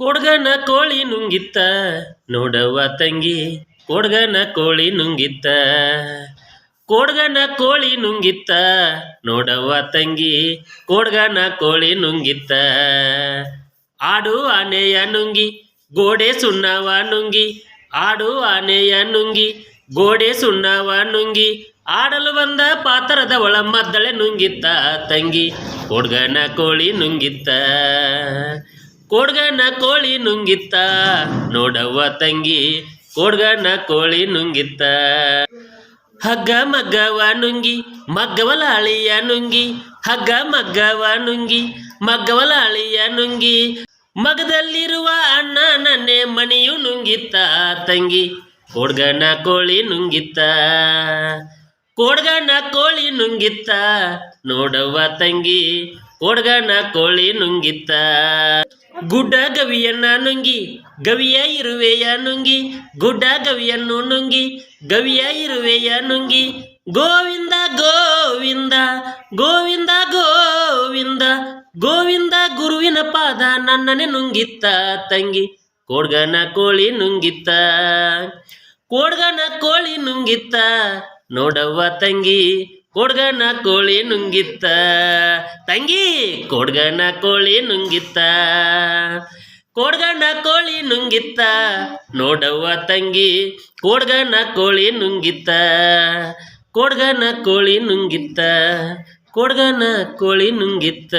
ಕೊಡ್ಗನ ಕೋಳಿ ನುಂಗಿತ್ತ. ನೋಡವ್ವ ತಂಗಿ, ಕೊಡ್ಗನ ಕೋಳಿ ನುಂಗಿತ್ತ. ಕೊಡ್ಗನ ಕೋಳಿ ನುಂಗಿತ್ತ. ನೋಡವ್ವ ತಂಗಿ, ಕೊಡ್ಗನ ಕೋಳಿ ನುಂಗಿತ್ತ. ಆಡು ಆನೆಯ ನುಂಗಿ, ಗೋಡೆ ಸುಣ್ಣವ ನುಂಗಿ. ಆಡು ಆನೆಯ ನುಂಗಿ, ಗೋಡೆ ಸುಣ್ಣವ ನುಂಗಿ. ಆಡಲು ಬಂದ ಪಾತ್ರದ ಒಳ ಮದ್ದಳೆ ನುಂಗಿತ್ತ ತಂಗಿ, ಕೊಡ್ಗನ ಕೋಳಿ ನುಂಗಿತ್ತ. ಕೊಡ್ಗನ ಕೋಳಿ ನುಂಗಿತ್ತ. ನೋಡವ್ವ ತಂಗಿ, ಕೋಡ್ಗನ ಕೋಳಿ ನುಂಗಿತ್ತ. ಹಗ್ಗ ಮಗ್ಗವ ನುಂಗಿ ಮಗ್ಗವಲ ಅಳಿಯ ನುಂಗಿ, ಹಗ್ಗ ಮಗ್ಗವ ನುಂಗಿ ಮಗ್ಗವಲ ಅಳಿಯ ನುಂಗಿ. ಮಗದಲ್ಲಿರುವ ಅಣ್ಣ ನನ್ನೆ ಮಣಿಯು ನುಂಗಿತ್ತ, ತಂಗಿ, ಕೋಡ್ಗನ ಕೋಳಿ ನುಂಗಿತ್ತ. ಕೋಡ್ಗನ ಕೋಳಿ ನುಂಗಿತ್ತ, ನೋಡವ್ವ ತಂಗಿ, ಕೋಡ್ಗನ ಕೋಳಿ ನುಂಗಿತ್ತ. ಗುಡ್ಡ ಗವಿಯನ್ನ ನುಂಗಿ, ಗವಿಯ ಇರುವೆಯ ನುಂಗಿ ಗುಡ್ಡ ಗವಿಯನ್ನು ನುಂಗಿ, ಗವಿಯ ಇರುವೆಯ ನುಂಗಿ, ಗೋವಿಂದ ಗೋವಿಂದ ಗೋವಿಂದ ಗೋವಿಂದ ಗೋವಿಂದ ಗುರುವಿನ ಪಾದ ನನ್ನನೆ ನುಂಗಿತ್ತ ತಂಗಿ, ಕೋಡ್ಗನ ಕೋಳಿ ನುಂಗಿತ್ತ, ಕೋಡ್ಗನ ಕೋಳಿ ನುಂಗಿತ್ತ ನೋಡವ್ವ ತಂಗಿ ಕೊಡ್ಗನ ಕೋಳಿ ನುಂಗಿತ್ತ. ತಂಗಿ, ಕೊಡ್ಗನ ಕೋಳಿ ನುಂಗಿತ್ತ. ಕೊಡ್ಗನ ಕೋಳಿ ನುಂಗಿತ್ತ. ನೋಡವ್ವ ತಂಗಿ, ಕೊಡ್ಗನ ಕೋಳಿ ನುಂಗಿತ್ತ. ಕೊಡ್ಗನ ಕೋಳಿ ನುಂಗಿತ್ತ. ಕೊಡ್ಗನ ಕೋಳಿ ನುಂಗಿತ್ತ.